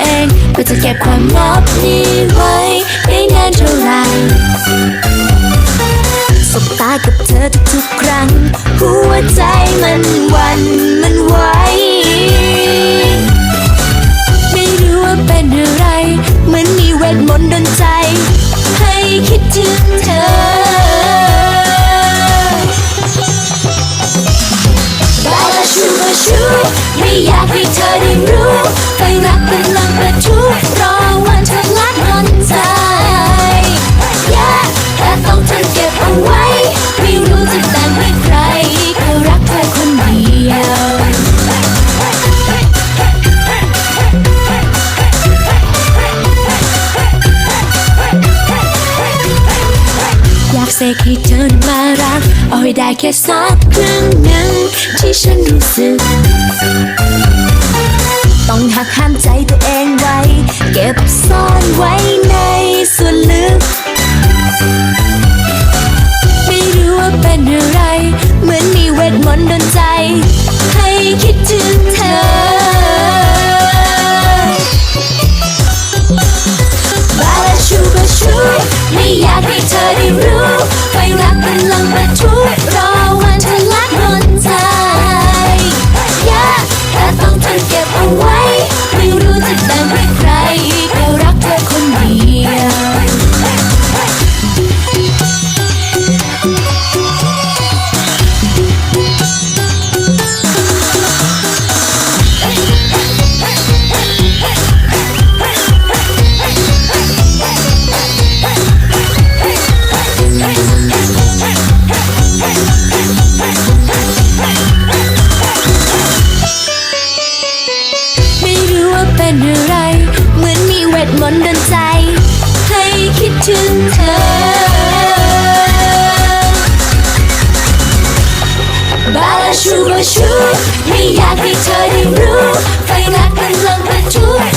ก็บความลับนี้ไว้ได้นานเท่าไหร่สบตากับเธอทุกครั้ง หัวใจมันวันมันไหวไม่รู้ว่าเป็นอะไร เหมือนมีเวทมนต์ดนใจ ให้คิดถึงเธอบาลาชูบาชูไม่อยากให้ ให้เธอมารัก เอาให้ได้แค่สักครึ่งหนึ่งที่ฉันรู้สึก ต้องหักห้ามใจตัวเองไว้ เก็บซ่อนไว้ในส่วนลึก ไม่รู้ว่าเป็นอะไร เหมือนมีเวทมนต์ดนใจ ให้คิดถึงเธอไม่อยากให้เธอได้รู้ ไฟรัก ทมนต์ดนใจ ให้คิดถึงเธอ บาลาชูบาชู ไม่อยากให้เธอได้รู้ไฟรักกำลังประทุ